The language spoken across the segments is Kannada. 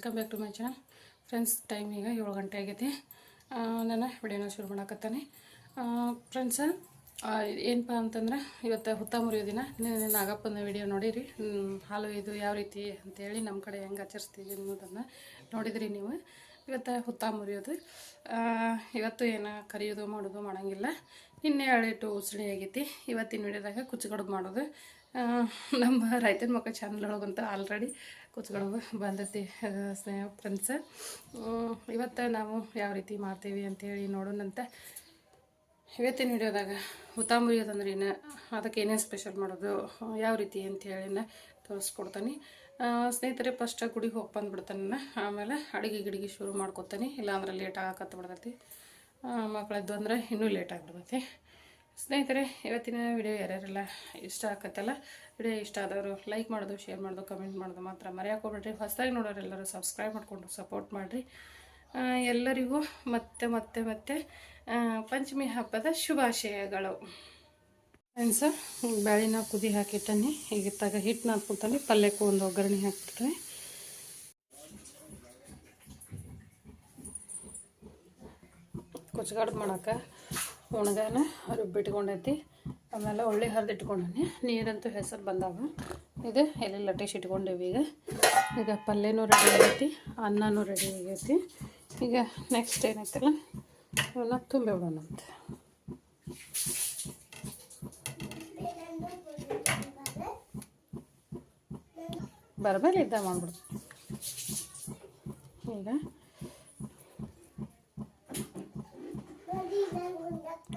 Welcome back to my channel friends time ಈಗ ಏಳು ಗಂಟೆ ಆಗೈತಿ. ನಾನು ವಿಡಿಯೋನ ಶುರು ಮಾಡಕತ್ತಾನೆ. ಫ್ರೆಂಡ್ಸ ಏನಪ್ಪ ಅಂತಂದ್ರೆ, ಇವತ್ತು ಹುತ್ತ ಮುರಿಯೋ ದಿನ ನಾಗಪ್ಪನ ವಿಡಿಯೋ ನೋಡಿರಿ. ಹಾಲು ಇದು ಯಾವ ರೀತಿ ಅಂತೇಳಿ ನಮ್ಮ ಕಡೆ ಹೆಂಗೆ ಆಚರಿಸ್ತೀವಿ ಅನ್ನೋದನ್ನು ನೋಡಿದ್ರಿ ನೀವು. ಇವತ್ತು ಹುತ್ತ ಮುರಿಯೋದು ಇವತ್ತು ಏನು ಕರಿಯೋದು, ಮಾಡೋದು, ಮಾಡೋಂಗಿಲ್ಲ. ಇನ್ನೇ ಹಳೆಟು ಉಸಳಿ ಆಗೈತಿ. ಇವತ್ತಿನ ವಿಡಿಯೋದಾಗ ಕುಚ್ಚುಗಡುಬು ಮಾಡೋದು. ನಮ್ಮ ರೈತನ ಮಕ್ಕಳ ಚಾನಲ್ ಒಳಗಂತ ಆಲ್ರೆಡಿ ಕುಚ್ಚುಗಡುಬು ಬಂದೈತಿ ಸ್ನೇಹ ಫ್ರೆಂಡ್ಸ್ ಇವತ್ತು ನಾವು ಯಾವ ರೀತಿ ಮಾಡ್ತೀವಿ ಅಂತೇಳಿ ನೋಡೋಣಂತ ಇವತ್ತಿನ ವಿಡಿಯೋದಾಗ. ಹುತಾಂಬರಿ ಅದಂದ್ರೆ ಏನು, ಅದಕ್ಕೆ ಏನೇನು ಸ್ಪೆಷಲ್ ಮಾಡೋದು ಯಾವ ರೀತಿ ಅಂತೇಳಿನ ತೋರಿಸ್ಕೊಡ್ತಾನೆ. ಸ್ನೇಹಿತರೆ ಫಸ್ಟ್ ಗುಡಿಗೆ ಹೋಗಿ ಬಂದುಬಿಡ್ತಾನೆ ಆಮೇಲೆ ಅಡುಗೆ ಗಿಡಿಗೆ ಶುರು ಮಾಡ್ಕೊತಾನೆ. ಇಲ್ಲಾಂದ್ರೆ ಲೇಟ್ ಆಗಕತ್ತ ಬಿಡ್ತೈತಿ ಮಕ್ಕಳದ್ದು ಅಂದರೆ ಇನ್ನೂ ಲೇಟ್ ಆಗಿಬಿಡ್ತೈತಿ. ಸ್ನೇಹಿತರೆ, ಇವತ್ತಿನ ವಿಡಿಯೋ ಯಾರ್ಯಾರೆಲ್ಲ ಇಷ್ಟ ಆಕತ್ತಲ್ಲ ವಿಡಿಯೋ ಇಷ್ಟ ಆದವರು ಲೈಕ್ ಮಾಡೋದು ಶೇರ್ ಮಾಡೋದು ಕಮೆಂಟ್ ಮಾಡೋದು ಮಾತ್ರ ಮರೆಯಾಕೋಬಿಡ್ರಿ ಹೊಸದಾಗಿ ನೋಡೋರೆಲ್ಲರೂ ಸಬ್ಸ್ಕ್ರೈಬ್ ಮಾಡಿಕೊಂಡು ಸಪೋರ್ಟ್ ಮಾಡಿರಿ. ಎಲ್ಲರಿಗೂ ಮತ್ತೆ ಮತ್ತೆ ಮತ್ತೆ ಪಂಚಮಿ ಹಬ್ಬದ ಶುಭಾಶಯಗಳು. ಫ್ರೆಂಡ್ಸ ಬ್ಯಾಳಿನ ಕುದಿ ಹಾಕಿಟ್ಟನಿ ಈಗ ತಗ ಹಿಟ್ಟನ್ನ ಹಾಕ್ಬಿಡ್ತಾನೆ ಪಲ್ಯಕ್ಕೂ ಒಂದು ಒಗ್ಗರಣೆ ಹಾಕ್ಬಿಡ್ತಾನೆ ಕುಚ್ಗಾಡ್ ಮಾಡಕ್ಕೆ. ಒಣಗಾನ ರುಬ್ಬಿಟ್ಕೊಂಡೈತಿ ಆಮೇಲೆ ಒಳ್ಳೆ ಹರಿದಿಟ್ಕೊಂಡಿ ನೀರಂತೂ ಹೆಸರು ಬಂದಾವ. ಇದು ಎಲೆ ಲಟೇಶ್ ಇಟ್ಕೊಂಡೇವಿ ಈಗ. ಈಗ ಪಲ್ಯನೂ ರೆಡಿ ಆಗೈತಿ, ಅನ್ನನೂ ರೆಡಿ ಆಗೈತಿ. ಈಗ ನೆಕ್ಸ್ಟ್ ಏನೈತಲ್ಲ ಇವನ್ನ ತುಂಬಿ ಬಿಡೋಣಂತೆ ಬರಬೇಡ ಇದ್ದ ಮಾಡ್ಬಿಡ್ತು ಈಗ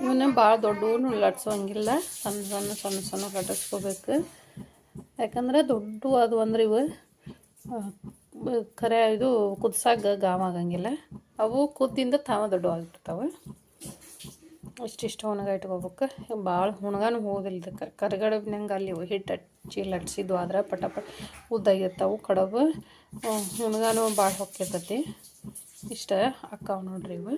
ಇವನ್ನ ಭಾಳ ದೊಡ್ಡವನು ಲಟ್ಸೋಂಗಿಲ್ಲ ಸಣ್ಣ ಸಣ್ಣ ಸಣ್ಣ ಸಣ್ಣ ಲಟ್ಟಿಸ್ಕೋಬೇಕು ಯಾಕಂದ್ರೆ ದೊಡ್ಡ ಅದು ಅಂದ್ರೆ ಇವು ಖರೆ ಇದು ಕುದ್ಸಾಗ ಗಾಮ ಆಗಂಗಿಲ್ಲ. ಅವು ಕುದ್ದಿಂದ ತಾವ ದೊಡ್ಡವಾಗಿರ್ತಾವೆ. ಇಷ್ಟಿಷ್ಟು ಹುಣಗ ಇಟ್ಕೋಬೇಕು. ಭಾಳ ಹುಣಗಾನು ಹೋಗೋದಿಲ್ಲ ಇದಕ್ಕೆ. ಕರ್ಗಡಬ್ನಂಗೆ ಅಲ್ಲಿ ಹಿಟ್ಟು ಹಚ್ಚಿ ಲಟ್ಸಿದ್ವು ಆದ್ರೆ ಪಟ ಪಟ ಉದ್ದಾಗಿರ್ತಾವೆ ಕಡಬು. ಹುಣಗಾನು ಭಾಳ ಹೊಕ್ಕಿರ್ತೈತಿ ಇಷ್ಟ ಅಕ್ಕಾವ ನೋಡ್ರಿ ಇವ.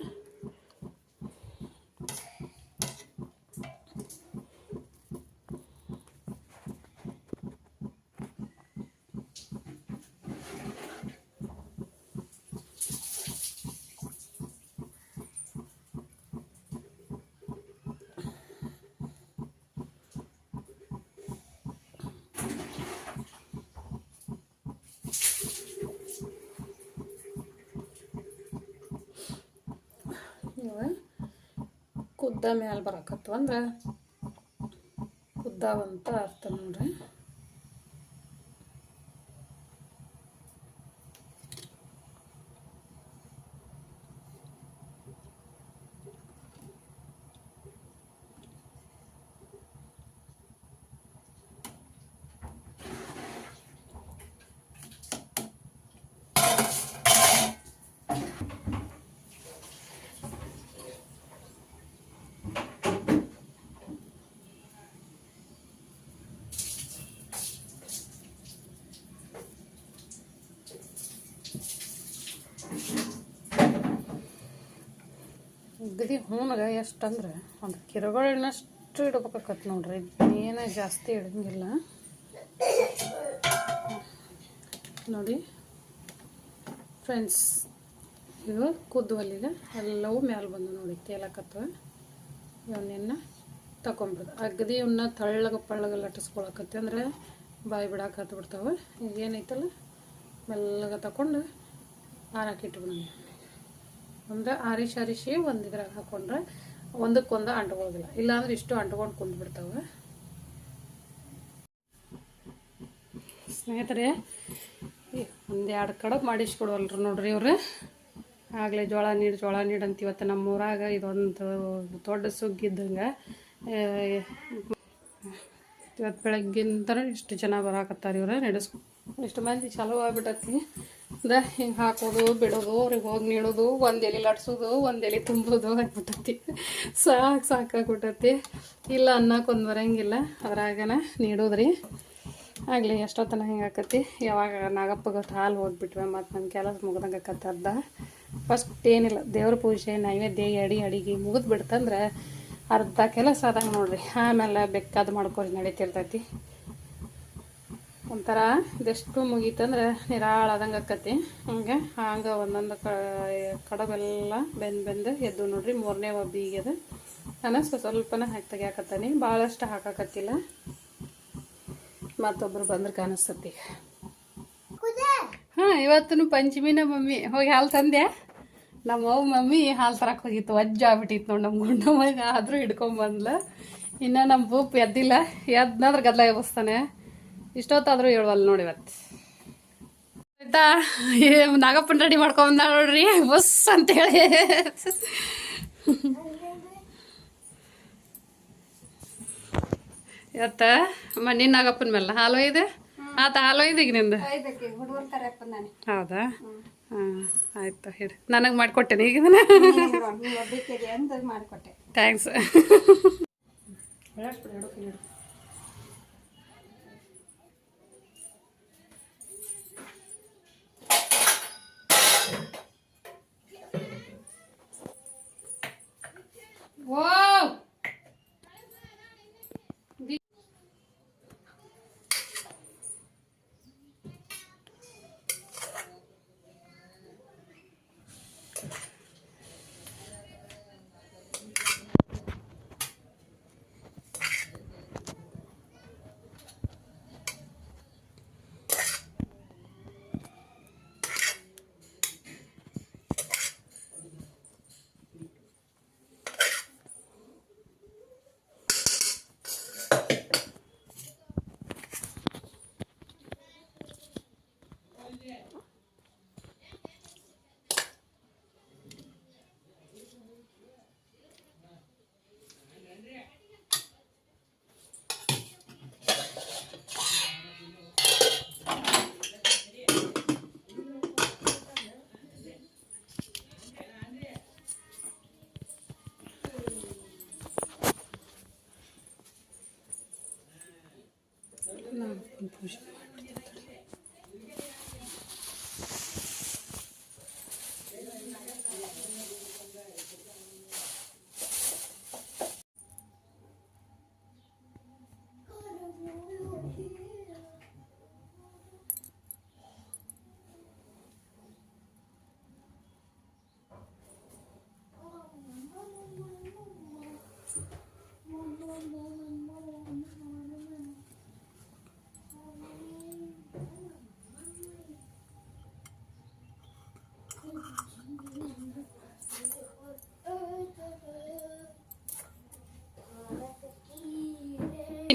ಕುದ್ದ ಮ್ಯಾಲೆ ಬರಕತ್ತು ಅಂದ್ರೆ ಕುದ್ದಾವಂತ ಅರ್ಥ ನೋಡ್ರಿ. ಅಗದಿ ಹೂನಾಗ ಎಷ್ಟಂದ್ರೆ ಒಂದು ಕಿರುಗಳನ್ನಷ್ಟು ಇಡ್ಬೇಕಾಕತ್ ನೋಡ್ರಿ. ಏನು ಜಾಸ್ತಿ ಇಡಂಗಿಲ್ಲ. ನೋಡಿ ಫ್ರೆಂಡ್ಸ್, ಇದು ಕುದ್ವಲ್ಲಿಗೆ ಎಲ್ಲವೂ ಮ್ಯಾಲೆ ಬಂದು ನೋಡಿ ತೇಲಕತ್ತವ ಇವನ್ನೆನ್ನ ತಗೊಂಬಿಡ್ದು ಅಗದಿ ಇವನ್ನ ತಳ್ಳಗ ಪಳ್ಳಗ ಲಟ್ಟಿಸ್ಕೊಳಕತ್ತೆ ಅಂದ್ರೆ ಬಾಯಿ ಬಿಡಾಕ ಹತ್ತು ಏನೈತಲ್ಲ? ಮೆಲ್ಲಗ ತಗೊಂಡು ಆರಾಕಿಟ್ಬಿಡೋಣ ಅಂದ್ರೆ ಆರಿಶ್ ಆರಿಶಿ ಒಂದು ಇದ್ರಾಗ ಹಾಕೊಂಡ್ರೆ ಒಂದಕ್ಕೊಂದು ಅಂಟ್ಕೊಳ್ಳೋದಿಲ್ಲ ಇಲ್ಲಾಂದ್ರೆ ಇಷ್ಟು ಅಂಟ್ಕೊಂಡು ಕುಂದ್ಬಿಡ್ತಾವೆ. ಸ್ನೇಹಿತರೆ ಒಂದೆರಡು ಕಡಬ್ ಮಾಡಿಸ್ಕೊಡವಲ್ರಿ ನೋಡ್ರಿ ಇವ್ರು. ಆಗಲೇ ಜೋಳ ನೀರು ಜೋಳ ನೀರು ಅಂತ ಇವತ್ತು ನಮ್ಮ ಊರಾಗ ಇದೊಂದು ದೊಡ್ಡ ಸುಗ್ಗಿದ್ದಂಗೆ ಇವತ್ತು ಬೆಳಗ್ಗಿಂದ ಇಷ್ಟು ಜನ ಬರಾಕತ್ತಾರ ಇವ್ರು ನಡೆಸ್ಕೊ ಇಷ್ಟು ಮಂದಿ ಚಲೋ ಆಗ್ಬಿಟ್ಟತಿ ದ ಹಿಂಗೆ ಹಾಕೋದು, ಬಿಡೋದು, ಅವ್ರಿಗೆ ಹೋಗಿ ನೀಡೋದು ಒಂದು ಎಲೆ ಲಟ್ಸೋದು, ಒಂದು ಎಲೆ ತುಂಬೋದು ಆಗ್ಬಿಟ್ಟತಿ ಸಾಕು ಸಾಕಾಗ್ಬಿಟ್ಟತಿ ಇಲ್ಲ ಅನ್ನಕ್ಕೊಂದು ಬರೋಂಗಿಲ್ಲ, ಅದ್ರಾಗನ ನೀಡೋದ್ರಿ. ಆಗಲಿ, ಎಷ್ಟೊತ್ತನ ಹಿಂಗೆ ಆಕತಿ? ಯಾವಾಗ ನಾಗಪ್ಪಗಷ್ಟು ಹಾಲು ಹೋಗ್ಬಿಟ್ವೆ ಮತ್ತು ನನ್ನ ಕೆಲಸ ಮುಗ್ದಂಗೆ ಅರ್ಧ. ಫಸ್ಟ್ ಏನಿಲ್ಲ, ದೇವ್ರ ಪೂಜೆ, ನೈವೇದ್ಯ ಎಡಿ ಅಡಿಗೆ ಮುಗಿದ್ಬಿಡ್ತಂದ್ರೆ ಅರ್ಧ ಕೆಲಸ ಆದಂಗೆ ನೋಡ್ರಿ. ಆಮೇಲೆ ಬೇಕಾದ ಮಾಡ್ಕೊಳ್ಳಿ ನಡೀತಿರ್ತೈತಿ. ಒಂಥರ ಇದೆಷ್ಟು ಮುಗೀತಂದ್ರೆ ನಿರಾಳಾದಂಗೆ ಆಕತಿ. ಹಂಗೆ ಹಂಗೆ ಒಂದೊಂದು ಕಡಬೆಲ್ಲ ಬೆಂದು ಬೆಂದು ಎದ್ದು ನೋಡ್ರಿ ಮೂರನೇ ಒಬ್ಬಿಗೆ ನಾನು ಸ್ವಲ್ಪ ಸ್ವಲ್ಪನೇ ಹಾಕಿ ತೆಗಿಯಾಕತ್ತಾನೆ. ಭಾಳಷ್ಟು ಹಾಕಾಕತ್ತಿಲ್ಲ. ಮತ್ತೊಬ್ರು ಬಂದ್ರೆ ಕಾಣಿಸ್ತತಿ ಹಾಂ ಇವತ್ತು ಪಂಚಮಿನ ಮಮ್ಮಿ. ಹೋಗಿ ಹಾಲು ತಂದೆ ನಮ್ಮ ಅವ್ ಮಮ್ಮಿ ಹಾಲು ತರಕ್ಕೆ ಹೋಗಿತ್ತು. ಅಜ್ಜ ಆಗ್ಬಿಟ್ಟಿತ್ತು ನೋಡಿ ನಮ್ಮ ಗುಂಡಮ್ಮ ಆದರೂ ಹಿಡ್ಕೊಂಬಂದ್ಲ ಇನ್ನು ನಮ್ಮ ಬೂಪ್ ಎದ್ದಿಲ್ಲ. ಎದ್ನಂದ್ರೆ ಗದ್ಲ ಎಬ್ಬಿಸ್ತಾನೆ. ಇಷ್ಟೊತ್ತಾದರೂ ಹೇಳುವಲ್ಲ ನೋಡಿ ಇವತ್ತು. ಆಯ್ತಾ? ಏ, ನಾಗಪ್ಪನ ರೆಡಿ ಮಾಡ್ಕೊಂಬಂದ ನೋಡ್ರಿ ಬಸ್ ಅಂತೇಳಿ ಇವತ್ತ ಮಣ್ಣಿನ ನಾಗಪ್ಪನ ಮೇಲೆ. ಹಾಲು ಇದೆ? ಆತ ಹಾಲು ಇದೆ ಈಗ ನಿಂದು? ಹೌದಾ? ಹಾಂ ಆಯ್ತು ಹೇಳಿ. ನನಗೆ ಮಾಡಿಕೊಟ್ಟೆನೆ ಈಗ ಮಾಡ್ಕೊಟ್ಟೆ. ಮಾಡಿಕೊಟ್ಟೆ ಥ್ಯಾಂಕ್ಸ್ Whoa!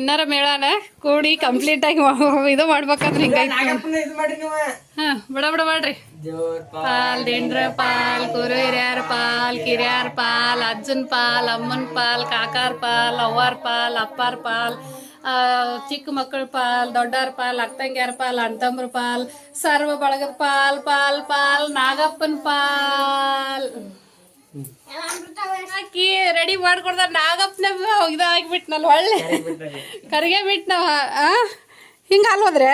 ಇನ್ನರ ಮೇಳನ ಕೂಡಿ ಕಂಪ್ಲೀಟ್ ಆಗಿ ಮಾ- ಇದು ಮಾಡ್ಬೇಕಂದ್ರೆ ಹಿಂಗೈತಿ ಇದು ಮಾಡ್ರಿ ನೀವು ಹಾ ಬಡ ಬಡ ಮಾಡ್ರಿ ದೇವ್ರ ಪಾಲ್ ದಿಂಡ್ರ ಪಾಲ್ ಕುರು ಹಿರಿಯರ ಪಾಲ್ ಕಿರಿಯರ ಪಾಲ್ ಅಜ್ಜನ್ ಪಾಲ್ ಅಮ್ಮನ್ ಪಾಲ್ ಕಾಕಾರ್ ಪಾಲ್ ಅವ್ವಾರ್ ಪಾಲ್ ಅಪ್ಪಾರ್ ಪಾಲ್ ಆ, ಚಿಕ್ಕ ಮಕ್ಕಳ ಪಾಲ್ ದೊಡ್ಡಾರ ಪಾಲ್ ಅಕ್ಕಂಗ್ಯಾರ ಪಾಲ್ ಅಣ್ತಂಬ್ರ ಪಾಲ್ ಸರ್ವ ಬಳಗದ ಪಾಲ್ ಪಾಲ್ ಪಾಲ್ ನಾಗಪ್ಪನ್ ಪಾಲ್ ಹಾಕಿ ರೆಡಿ ಮಾಡ್ಕೊಡ್ದ ನಾಗಪ್ಪನ ಇದಾಗ್ಬಿಟ್ನಲ್ಲ ಒಳ್ಳೆ. ಕರಿಗೆ ಬಿಟ್ನವ. ಆ? ಹಿಂಗೆ ಅಲ್ವದ್ರೆ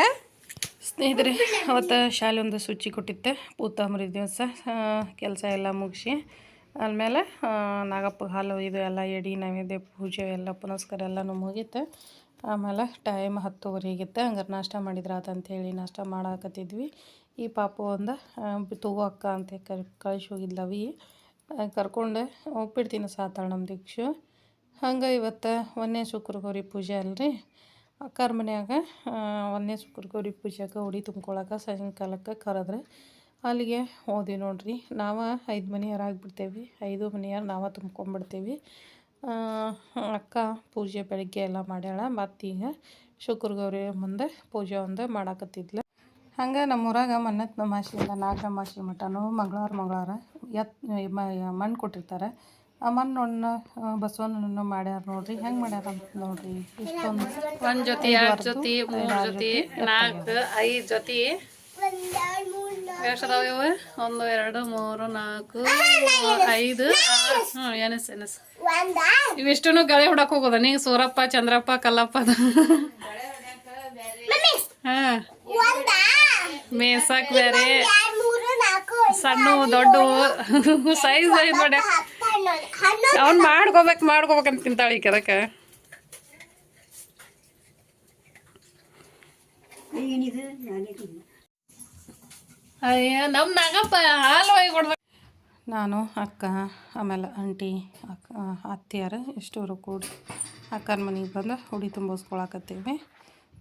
ಸ್ನೇಹಿತರೆ, ಅವತ್ತು ಶಾಲೆ ಒಂದು ಸೂಚಿ ಕೊಟ್ಟಿತ್ತೆ. ಪೂತಾಂಬರಿ ದಿವಸ ಕೆಲಸ ಎಲ್ಲ ಮುಗಿಸಿ ಆಮೇಲೆ ನಾಗಪ್ಪ ಹಾಲು ಇದು ಎಲ್ಲ ಎಡಿ, ನೈವೇದ್ಯ, ಪೂಜೆ ಎಲ್ಲ, ಪುನಸ್ಕಾರ ಎಲ್ಲನೂ ಮುಗೀತೆ. ಆಮೇಲೆ ಟೈಮ್ ಹತ್ತುವರೆ ಆಗಿತ್ತು. ಹಂಗಾರೆ ನಾಷ್ಟ ಮಾಡಿದ್ರೆ ಹೇಳಿ ನಾಷ್ಟ ಮಾಡಾಕತ್ತಿದ್ವಿ. ಈ ಪಾಪು ಒಂದು ತಗೋ ಅಕ್ಕ ಅಂತ ಕರ್, ಕಳಿಸಿ ಹೋಗಿದ್ಲ ಅವಿ. ಕರ್ಕೊಂಡು ಹೋಗ್ಬಿಡ್ತೀನಿ ಸಾತಾಳ ನಮ್ಮ ದೀಕ್ಷು. ಹಂಗೆ ಇವತ್ತು ಒಂದನೇ ಶುಕ್ರ ಗೌರಿ ಪೂಜೆ ಅಲ್ರಿ. ಅಕ್ಕಾರ ಮನ್ಯಾಗ ಒಂದನೇ ಶುಕ್ರ ಗೌರಿ ಪೂಜೆಗೆ ಉಡಿ ತುಂಬ್ಕೊಳಕ್ಕೆ ಸಾಯಂಕಾಲಕ್ಕೆ ಕರೆದ್ರೆ ಅಲ್ಲಿಗೆ ಹೋದ್ವಿ ನೋಡ್ರಿ. ನಾವು ಐದು ಮನೆಯವ್ರು ಆಗಿಬಿಡ್ತೇವೆ. ಐದು ಮನೆಯವ್ರು ನಾವು ತುಂಬ್ಕೊಂಡ್ಬಿಡ್ತೇವೆ. ಅಕ್ಕ ಪೂಜೆ ಬೆಳಗ್ಗೆ ಎಲ್ಲ ಮಾಡ್ಯಾಳ. ಮತ್ತೀಗ ಶುಕ್ರ ಗೌರಿ ಮುಂದೆ ಪೂಜೆ ಒಂದು ಮಾಡಾಕತ್ತಿದ್ಲು. ಹಂಗೆ ನಮ್ಮೂರಾಗ ಮನ್ನತ್ ನಮಾಸಿಯಿಂದ ನಾಗರಮಾಷಿ ಮಠನೂ ಮಂಗಳವಾರ ಮಂಗಳವಾರ ಎತ್ ಮಣ್ಣು ಕೊಟ್ಟಿರ್ತಾರೆ. ಆ ಮಣ್ಣನ್ನು ಬಸವಣ್ಣನ ಮಾಡ್ಯಾರ ನೋಡ್ರಿ ಹೆಂಗೆ ಮಾಡ್ಯಾರ ಅಂತ ನೋಡ್ರಿ. ಇಷ್ಟೊಂದು ಒಂದು ಜೊತೆ ಎರಡು ಜೊತೆ ಮೂರು ಜೊತೆ ನಾಲ್ಕು ಐದು ಜೊತೆ. ಎಷ್ಟದಾವ ಇವು? ಒಂದು ಎರಡು ಮೂರು ನಾಲ್ಕು ಐದು ಹ್ಮ್ ಹ್ಞೂ ಎನಸ್. ಎನಸ್ ಇವಿಷ್ಟು ಗಳೆ ಹೊಡಕ್ಕೆ ಹೋಗೋದ. ನೀ ಸೂರಪ್ಪ ಚಂದ್ರಪ್ಪ ಕಲ್ಲಪ್ಪ. ಹಾ. ಮೇಸಕ್ ಬೇರೆ ಸಣ್ಣ ದೊಡ್ಡ ಸೈಜ್ ಸೈಜ್ ಮಾಡಿ. ಅವ್ನ್ ಮಾಡ್ಕೋಬೇಕು ಮಾಡ್ಕೋಬೇಕಂತ ತಿಂತಾಳೆ ಈಗ ಅದಕ್ಕೆ ಅಯ್ಯ ನಮ್ಮ ನಾಗಪ್ಪ ಹಾಲು ಒಯ್ದು ಕೊಡ್ಬೇಕು. ನಾನು ಅಕ್ಕ ಆಮೇಲೆ ಆಂಟಿ ಅಕ್ಕ ಅತ್ತಿಯಾರು ಇಷ್ಟವರು ಕೂಡಿ ಅಕ್ಕನ ಮನೆಗೆ ಬಂದು ಹುಡಿ ತುಂಬಿಸ್ಕೊಳಕತ್ತೀವಿ.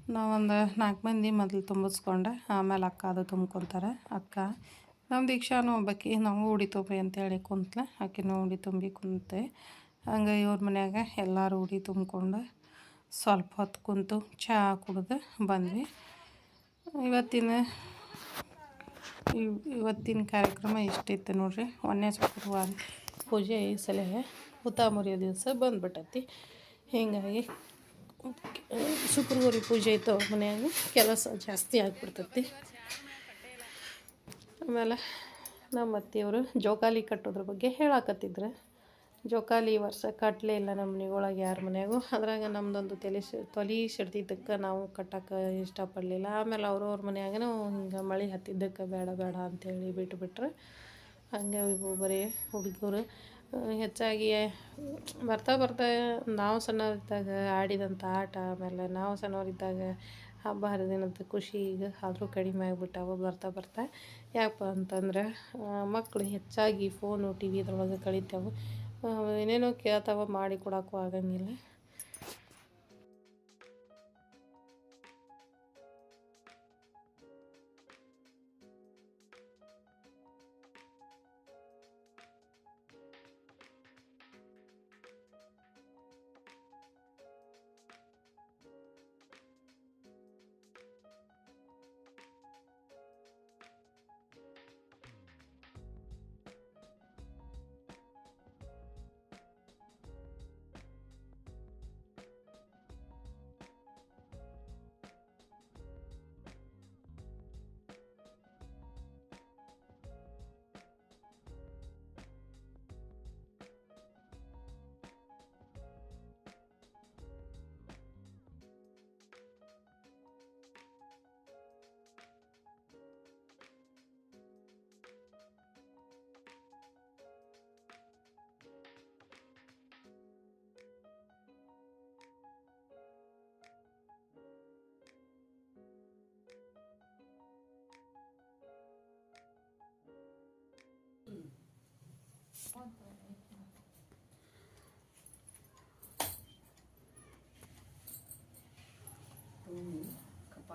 ನಾವೊಂದು ನಾಲ್ಕು ಮಂದಿ ಮೊದಲು ತುಂಬಿಸ್ಕೊಂಡೆ, ಆಮೇಲೆ ಅಕ್ಕ ಅದು ತುಂಬ್ಕೊತಾರೆ. ಅಕ್ಕ, ನಮ್ಮ ದೀಕ್ಷಾನು ಒಬ್ಬಾಕಿ, ನಾವು ಉಡಿ ತುಂಬಿ ಅಂತೇಳಿ ಕುಂತ್ಲೆ. ಆಕಿನೂ ಉಡಿ ತುಂಬಿ ಕುಂತೆ. ಹಂಗೆ ಇವ್ರ ಮನ್ಯಾಗ ಎಲ್ಲರೂ ಉಡಿ ತುಂಬಿಕೊಂಡು ಸ್ವಲ್ಪ ಹೊತ್ತು ಕುಂತು ಚಹಾ ಕುಡಿದು ಬಂದ್ವಿ. ಇವತ್ತಿನ ಇವ್- ಇವತ್ತಿನ ಕಾರ್ಯಕ್ರಮ ಇಷ್ಟಿತ್ತು ನೋಡ್ರಿ. ಒಂದನೇ ಶುಕ್ರವಾರ ಪೂಜೆ ಈ ಹುತಾ ಮುರಿಯೋ ದಿವಸ ಬಂದ್ಬಿಟ್ಟತಿ. ಹೀಗಾಗಿ ಶುಕ್ರವಾರಿ ಪೂಜೆ ಇತ್ತು ಅವ್ರ ಮನ್ಯಾಗ ಕೆಲಸ ಜಾಸ್ತಿ ಆಗ್ಬಿಡ್ತೈತಿ. ಆಮೇಲೆ ನಮ್ಮ ಅತ್ತೆಯವರು ಜೋಕಾಲಿ ಕಟ್ಟೋದ್ರ ಬಗ್ಗೆ ಹೇಳಾಕತ್ತಿದ್ರು. ಜೋಕಾಲಿ ವರ್ಷ ಕಟ್ಟಲೇ ಇಲ್ಲ ನಮ್ಮ ಮನೆಗೊಳಗೆ ಯಾರ ಮನೆಯಾಗೂ ಅದ್ರಾಗ ನಮ್ಮದೊಂದು ತಲೆ ತೊಲೆ ಸಿಡ್ದಿದ್ದಕ್ಕೆ ನಾವು ಕಟ್ಟಕ್ಕೆ ಇಷ್ಟಪಡಲಿಲ್ಲ. ಆಮೇಲೆ ಅವರು ಅವ್ರ ಹಿಂಗೆ ಮಳೆ ಹತ್ತಿದ್ದಕ್ಕೆ ಬೇಡ ಬೇಡ ಅಂತೇಳಿ ಬಿಟ್ಟುಬಿಟ್ರೆ ಹಂಗೆ ಬರೀ ಹುಡುಗರು. ಹೆಚ್ಚಾಗಿ ಬರ್ತಾ ಬರ್ತಾ ನಾವು ಸಣ್ಣವರಿದ್ದಾಗ ಆಡಿದಂಥ ಆಟ, ಆಮೇಲೆ ನಾವು ಸಣ್ಣವರಿದ್ದಾಗ ಹಬ್ಬ ಹರಿದಿನದ ಖುಷಿ ಈಗ ಆದರೂ ಕಡಿಮೆ ಆಗಿಬಿಟ್ಟಾವ ಬರ್ತಾ ಬರ್ತಾ. ಯಾಕಪ್ಪ ಅಂತಂದ್ರೆ ಮಕ್ಕಳು ಹೆಚ್ಚಾಗಿ ಫೋನು ಟಿ ವಿ ಇದ್ರೊಳಗೆ ಕಳಿತಾವೆ. ಏನೇನೋ ಕೇಳ್ತಾವ, ಮಾಡಿ ಕೊಡೋಕ್ಕೂ ಆಗಂಗಿಲ್ಲ.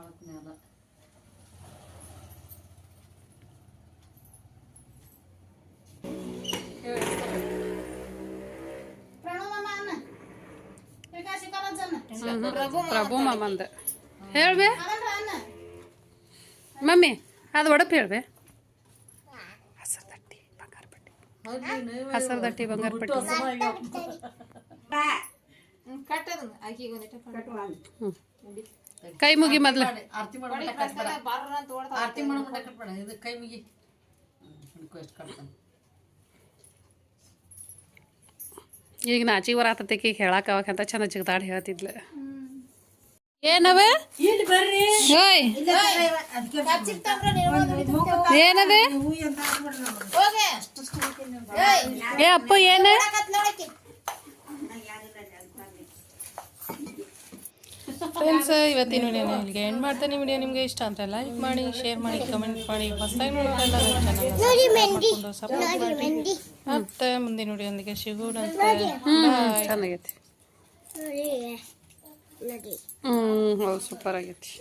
ಕಪಾಳದ ಮ್ಯಾಲ. ಪ್ರಭು ಮಾಮಂದ ಹೇಳ್ಬೆ. ಮಮ್ಮಿ ಅದು ಒಡಪ್ ಹೇಳ್ಬೆ. ಹಸರ್ ದಟ್ಟಿ ಬಂಗಾರ ಪಟ್ಟಿ. ಹಸರ್ ದಟ್ಟಿ ಬಂಗಾರ ಪಟ್ಟಿ. ಕಟ್ಟದ ಆಕಿಗೆ ಒಂದಿಟ್ಟು ಹ್ಞೂ ಕೈ ಮುಗಿ ಮೊದ್ಲು. ಆರತಿ ಮಾಡೋ ಮಟ್ಟ ಕಟ್ಬೇಡ. ಆರತಿ ಮಾಡೋ ಮಟ್ಟ ಕಟ್ಬೇಡ ಇದು ಕೈ ಮುಗಿ. ಹಿಡ್ಕೊ ಎಷ್ಟು ಕಟ್ತಾನೆ. ಈಗ ನಾಚಿಗೆ ಬರತ್ತೈಕಿ ಹೇಳಕ್ ಅವಾಗಂತ ಚಂದ ಜಿಗದಾಡ್ ಹೇಳ್ತಿದ್ಲ. ಏನವ? ಏನದ ಹೋಗೆ ಏ ಅಪ್ಪ ಏನ? ಫ್ರೆಂಡ್ಸ್ ಇವತ್ತಿನ ವಿಡಿಯೋ ಇಲ್ಲಿಗೆ ಎಂಡ್ ಮಾಡ್ತೇನೆ. ವಿಡಿಯೋ ನಿಮಗೆ ಇಷ್ಟ ಅಂತ ಲೈಕ್ ಮಾಡಿ ಶೇರ್ ಮಾಡಿ ಕಮೆಂಟ್ ಮಾಡಿ. ಹೊಸದಾಗಿ ನೋಡೋರೆಲ್ಲ ಚಾನಲ್ ಸಪೋರ್ಟ್ ಮಾಡಿ. ಮತ್ತೆ ಮುಂದಿನ ವಿಡಿಯೋಂದಿಗೆ ಸಿಗೋಣ ಚೆನ್ನಾಗೈತಿ. ಹ್ಞೂ ಹೌದು ಸೂಪರ್ ಆಗೈತಿ.